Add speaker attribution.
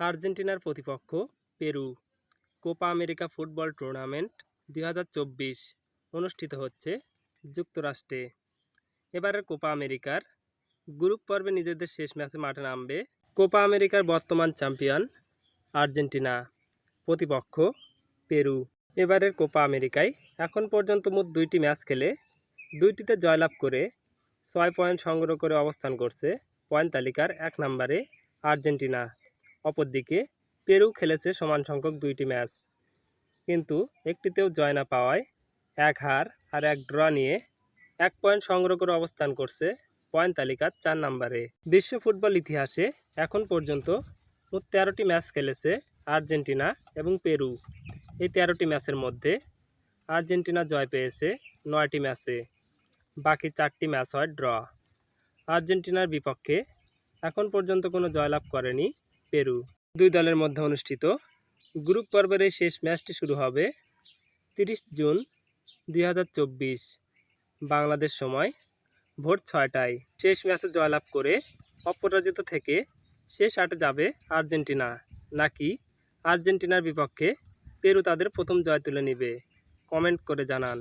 Speaker 1: আর্জেন্টিনার প্রতিপক্ষ Peru. Copa America football tournament দুই হাজার চব্বিশ অনুষ্ঠিত হচ্ছে যুক্তরাষ্ট্রে। এবারের কোপা আমেরিকার গ্রুপ পর্বে নিজেদের শেষ ম্যাচে মাঠে নামবে কোপা আমেরিকার বর্তমান চ্যাম্পিয়ন আর্জেন্টিনা প্রতিপক্ষ পেরু। এবারের কোপা আমেরিকায় এখন পর্যন্ত মোট দুইটি ম্যাচ খেলে দুইটিতে জয়লাভ করে ছয় পয়েন্ট সংগ্রহ করে অবস্থান করছে পয়েন্ট তালিকার এক নম্বরে আর্জেন্টিনা। অপরদিকে পেরু খেলেছে সমান সংখ্যক দুইটি ম্যাচ। কিন্তু একটিতেও জয় না পাওয়ায় এক হার আর এক ড্র নিয়ে এক পয়েন্ট সংগ্রহ করে অবস্থান করছে পয়েন্ট তালিকার চার নম্বরে। বিশ্ব ফুটবল ইতিহাসে এখন পর্যন্ত মোট তেরোটি ম্যাচ খেলেছে আর্জেন্টিনা এবং পেরু। এই তেরোটি ম্যাচের মধ্যে আর্জেন্টিনা জয় পেয়েছে নয়টি ম্যাচে, বাকি চারটি ম্যাচ হয় ড্র। আর্জেন্টিনার বিপক্ষে এখন পর্যন্ত কোনো জয়লাভ করেনি পেরু। দুই দলের মধ্যে অনুষ্ঠিত গ্রুপ পর্বের এই শেষ ম্যাচটি শুরু হবে তিরিশ জুন দুই হাজার চব্বিশ, বাংলাদেশ সময় ভোর ছয়টায়। শেষ ম্যাচে জয়লাভ করে অপরাজিত থেকে শেষ আটে যাবে আর্জেন্টিনা। নাকি আর্জেন্টিনার বিপক্ষে পেরু তাদের প্রথম জয় তুলে নেবে? কমেন্ট করে জানান।